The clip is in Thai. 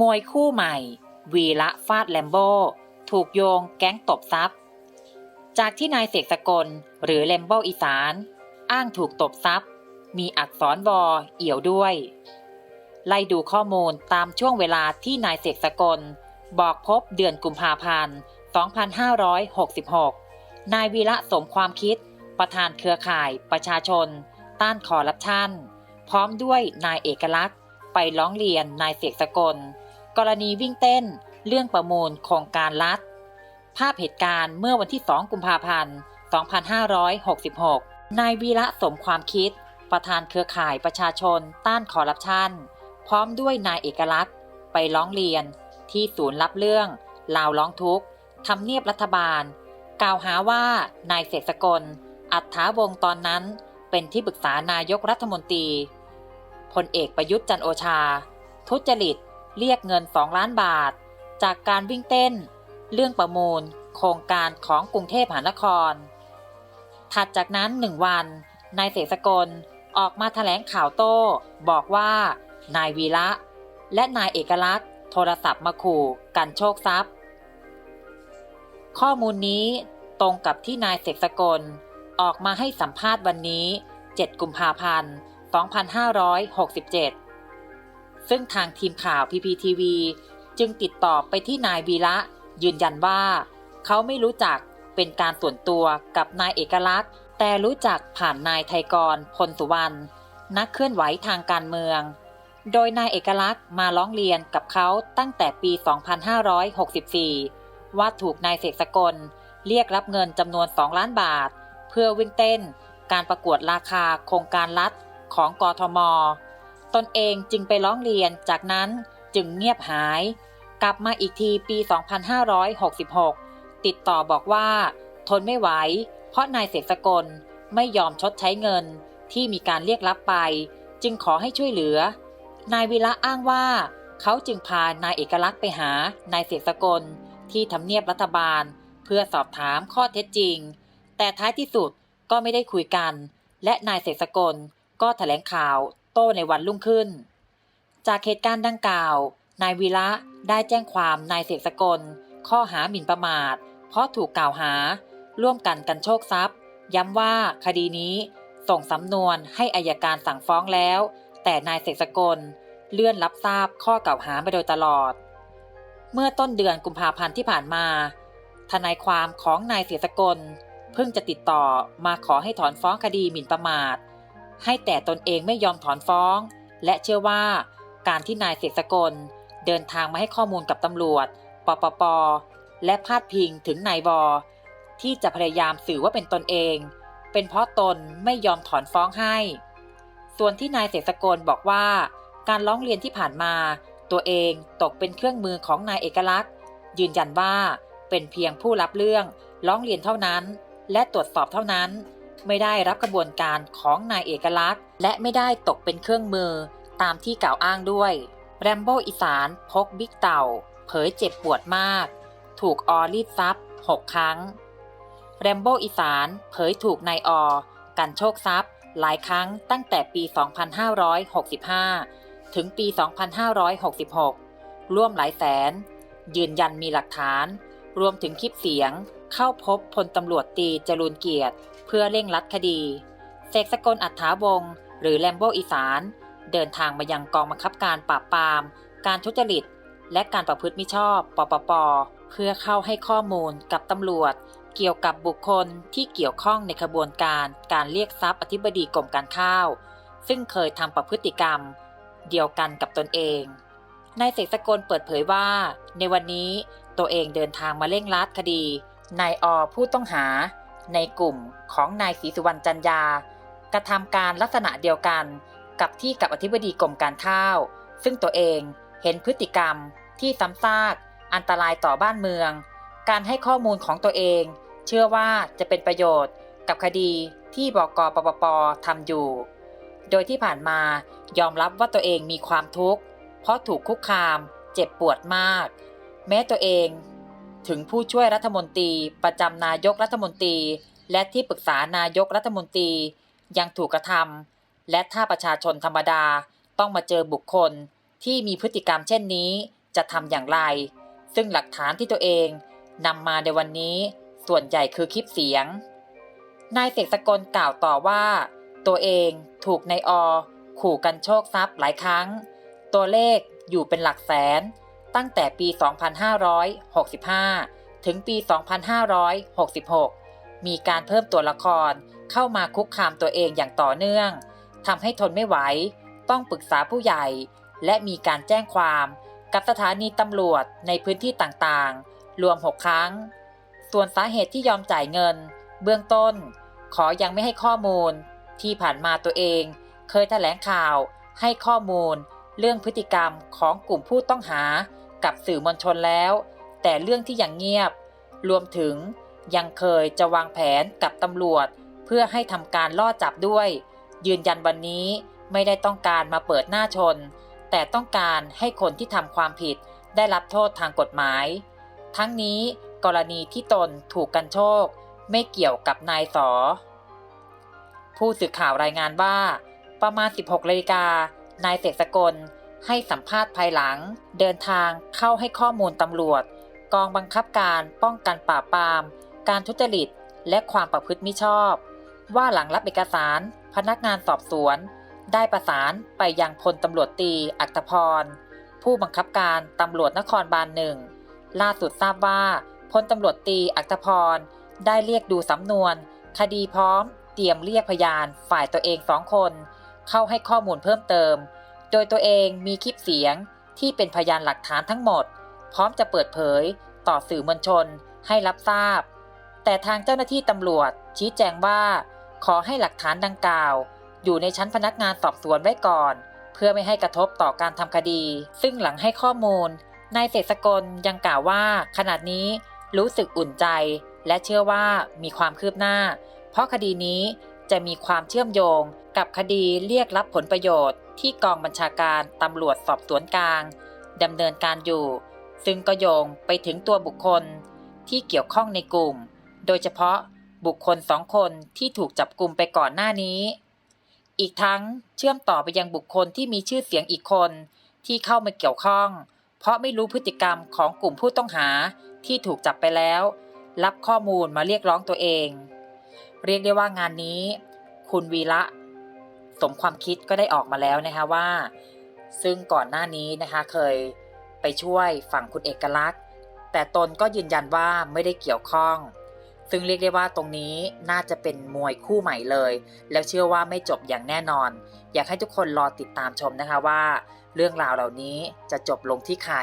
มวยคู่ใหม่ วีระฟาดแลมโบ ถูกโยงแก๊งตบทรัพย์ จากที่นายเสกสกลหรือแลมโบอีสาน อ้างถูกตบทรัพย์ มีอักษรวอเอี่ยวด้วย ไล่ดูข้อมูลตามช่วงเวลาที่นายเสกสกล บอกพบเดือนกุมภาพันธ์ 2566 นายวีระสมความคิดประธานเครือข่ายประชาชน ต้านคอร์รัปชัน พร้อมด้วยนายเอกลักษณ์ ไปร้องเรียนนายเสกสกล กรณีวิ่งเต้น เรื่องประมูลโครงการรัฐ ภาพเหตุการณ์เมื่อวันที่ 2 กุมภาพันธ์ 2566 นายวีระสมความคิด ประธานเครือข่ายประชาชนต้านคอร์รัปชัน พร้อมด้วยนายเอกลักษณ์ ไปร้องเรียน ที่ศูนย์รับเรื่องลาวร้องทุกข์ทำเนียบรัฐบาล กล่าวหาว่านายเสกสกล อัฏฐาวงตอนนั้นเป็นที่ปรึกษานายกรัฐมนตรี พลเอกประยุทธ์จันโอชา ทุจริต เรียกเงิน 2 ล้านบาท จากการวิ่งเต้น เรื่องประมูล โครงการของกรุงเทพมหานคร ถัดจากนั้นหนึ่งวัน นายเสกสกลออกมาแถลงข่าวโต้ บอกว่า นายวีระ และนายเอกลักษณ์ โทรศัพท์มาขู่กันโชคทรัพย์ ข้อมูลนี้ตรงกับที่นายเสกสกลออกมาให้สัมภาษณ์วันนี้ 7 กุมภาพันธ์ 2567 ซึ่งทางทีมข่าว PPTV จึงติดต่อไปที่นายวีระ ยืนยันว่า เขาไม่รู้จักเป็นการส่วนตัวกับนายเอกลักษณ์ แต่รู้จักผ่านนายไทยกรพลสุวรรณนักเคลื่อนไหวทางการเมือง โดยนายเอกลักษณ์มาร้องเรียนกับเขาตั้งแต่ปี 2564 ว่าถูกนายเสกสกลเรียกรับเงินจำนวน 2 ล้านบาท เพื่อวิ่งเต้นการประกวดราคาโครงการรัฐ ของกทม ตนเองจึงไปร้องเรียนจากนั้นจึงเงียบหาย กลับมาอีกทีปี 2566 ติดต่อบอกว่า ทนไม่ไหว เพราะนายเสกสกลไม่ยอมชดใช้เงินที่มีการเรียกรับไป จึงขอให้ช่วยเหลือ นายวิระอ้างว่า เขาจึงพานายเอกลักษณ์ไปหานายเสกสกลที่ทำเนียบรัฐบาล เพื่อสอบถามข้อเท็จจริง แต่ท้ายที่สุดก็ไม่ได้คุยกัน และนายเสกสกล ก็แถลงข่าวโต้ในวันรุ่งขึ้น จากเหตุการณ์ดังกล่าว นายวีระได้แจ้งความนายเสกสกล ข้อหาหมิ่นประมาท เพราะถูกกล่าวหา ร่วมกันกันโชคทรัพย์ ย้ำว่าคดีนี้ส่งสำนวนให้อายการสั่งฟ้องแล้ว แต่นายเสกสกลเลื่อนรับทราบข้อกล่าวหามาโดยตลอด เมื่อต้นเดือนกุมภาพันธ์ที่ผ่านมา ทนายความของนายเสกสกล เพิ่งจะติดต่อมาขอให้ถอนฟ้องคดีหมิ่นประมาท ให้แต่ตนเองไม่ยอมถอนฟ้อง และเชื่อว่าการที่นายเสกสกล เดินทางมาให้ข้อมูลกับตำรวจ ปปป และพาดพิงถึงนายวอ ที่จะพยายามสื่อว่าเป็นตนเอง เป็นเพราะตนไม่ยอมถอนฟ้องให้ ส่วนที่นายเสกสกลบอกว่า การร้องเรียนที่ผ่านมา ตัวเองตกเป็นเครื่องมือของนายเอกลักษณ์ ยืนยันว่าเป็นเพียงผู้รับเรื่องร้องเรียนเท่านั้น และตรวจสอบเท่านั้น ไม่ได้รับกระบวนการของนายเอกลักษณ์ และไม่ได้ตกเป็นเครื่องมือตามที่กล่าวอ้างด้วยแรมโบ้อีสานพกบิ๊กเต่า เผยเจ็บปวดมาก ถูกออรีดทรัพย์6ครั้งแรมโบ้อีสานเผยถูกนายออกันโชคทรัพย์ หลายครั้งตั้งแต่ปี 2565 ถึงปี 2566 ร่วมหลายแสน ยืนยันมีหลักฐาน รวมถึงคลิปเสียง เข้าพบพลตำรวจตีจรูนเกียรติ เพื่อเร่งรัดคดีเสกสกลอัฏฐาวงศ์หรือแลมโบอีสาน เดินทางมายังกองบังคับการปราบปราม การทุจริต และการประพฤติมิชอบ ปปป เพื่อเข้าให้ข้อมูลกับตำรวจ เกี่ยวกับบุคคลที่เกี่ยวข้องในขบวนการการเรียกทรัพย์อธิบดีกรมการข้าว ซึ่งเคยทำประพฤติกรรม เดียวกันกับตนเองนายเสกสกลเปิดเผยว่า ในวันนี้ตัวเองเดินทางมาเร่งรัดคดีนายอผู้ต้องหา ในกลุ่มของนายศรีสุวรรณจันยากระทำการลักษณะเดียวกันกับที่กับอธิบดีกรมการข้าว ซึ่งตัวเองเห็นพฤติกรรมที่ซ้ำซากอันตรายต่อบ้านเมือง การให้ข้อมูลของตัวเอง เชื่อว่าจะเป็นประโยชน์กับคดีที่บกปปปทำอยู่ โดยที่ผ่านมายอมรับว่าตัวเองมีความทุกข์ เพราะถูกคุกคาม เจ็บปวดมาก แม้ตัวเอง ถึงผู้ช่วยรัฐมนตรี ประจำนายกรัฐมนตรี และที่ปรึกษานายกรัฐมนตรียังถูกกระทำและถ้าประชาชนธรรมดาต้องมาเจอบุคคลที่มีพฤติกรรมเช่นนี้จะทำอย่างไร ซึ่งหลักฐานที่ตัวเองนำมาในวันนี้ส่วนใหญ่คือคลิปเสียง นายเสกสกลกล่าวต่อว่า ตัวเองถูกนายอ ขู่กันโชคทรัพย์หลายครั้ง ตัวเลขอยู่เป็นหลักแสน ตั้งแต่ปี 2565 ถึงปี 2566 มีการเพิ่มตัวละครเข้ามาคุกคามตัวเองอย่างต่อเนื่องทำให้ทนไม่ไหว ต้องปรึกษาผู้ใหญ่ และมีการแจ้งความกับสถานีตำรวจในพื้นที่ต่างๆ รวม 6 ครั้ง ส่วนสาเหตุที่ยอมจ่ายเงิน เบื้องต้น ขอยังไม่ให้ข้อมูล ที่ผ่านมาตัวเอง เคยแถลงข่าวให้ข้อมูล เรื่องพฤติกรรมของกลุ่มผู้ต้องหา กับสื่อมวลชนแล้ว แต่เรื่องที่ยังเงียบ รวมถึงยังเคยจะวางแผนกับตำรวจ เพื่อให้ทำการล่อจับด้วย ยืนยันวันนี้ไม่ได้ต้องการมาเปิดหน้าชน แต่ต้องการให้คนที่ทำความผิดได้รับโทษทางกฎหมาย ทั้งนี้กรณีที่ตนถูกกันโชค ไม่เกี่ยวกับนายสอ ผู้สื่อข่าวรายงานว่า ประมาณ 16นาฬิกานายเสกสกล ให้สัมภาษณ์ภายหลัง เดินทางเข้าให้ข้อมูลตำรวจ กองบังคับการป้องกันปราบปราม การทุจริต และความประพฤติมิชอบ ว่าหลังรับเอกสาร พนักงานสอบสวน ได้ประสานไปยังพลตำรวจตีอัตพร ผู้บังคับการตำรวจนครบาลหนึ่งล่าสุดทราบว่าพลตำรวจตีอัตพร ได้เรียกดูสำนวน คดีพร้อม เตรียมเรียกพยานฝ่ายตัวเองสองคน เข้าให้ข้อมูลเพิ่มเติม โดยตัวเองมีคลิปเสียงที่เป็นพยานหลักฐานทั้งหมด พร้อมจะเปิดเผยต่อสื่อมวลชนให้รับทราบ แต่ทางเจ้าหน้าที่ตำรวจชี้แจงว่า ขอให้หลักฐานดังกล่าว อยู่ในชั้นพนักงานสอบสวนไว้ก่อน เพื่อไม่ให้กระทบต่อการทำคดี ซึ่งหลังให้ข้อมูลนายเศรษฐกลยังกล่าวว่าขณะนี้รู้สึกอุ่นใจ และเชื่อว่ามีความคืบหน้า เพราะคดีนี้จะมีความเชื่อมโยง กับคดีเรียกรับผลประโยชน์ที่กองบัญชาการตำรวจสอบสวนกลางดำเนินการอยู่ ซึ่งก็โยงไปถึงตัวบุคคลที่เกี่ยวข้องในกลุ่ม โดยเฉพาะบุคคลสองคนที่ถูกจับกลุ่มไปก่อนหน้านี้ อีกทั้งเชื่อมต่อไปยังบุคคลที่มีชื่อเสียงอีกคนที่เข้ามาเกี่ยวข้อง เพราะไม่รู้พฤติกรรมของกลุ่มผู้ต้องหาที่ถูกจับไปแล้ว รับข้อมูลมาเรียกร้องตัวเอง เรียกได้ว่างานนี้ คุณวีระ สมความคิดก็ได้ออกมาแล้วนะคะว่า ซึ่งก่อนหน้านี้นะคะเคยไปช่วยฝั่งคุณเอกลักษณ์ แต่ตนก็ยืนยันว่าไม่ได้เกี่ยวข้อง ซึ่งเรียกได้ว่าตรงนี้น่าจะเป็นมวยคู่ใหม่เลย แล้วเชื่อว่าไม่จบอย่างแน่นอน อยากให้ทุกคนรอติดตามชมนะคะว่า เรื่องราวเหล่านี้จะจบลงที่ใคร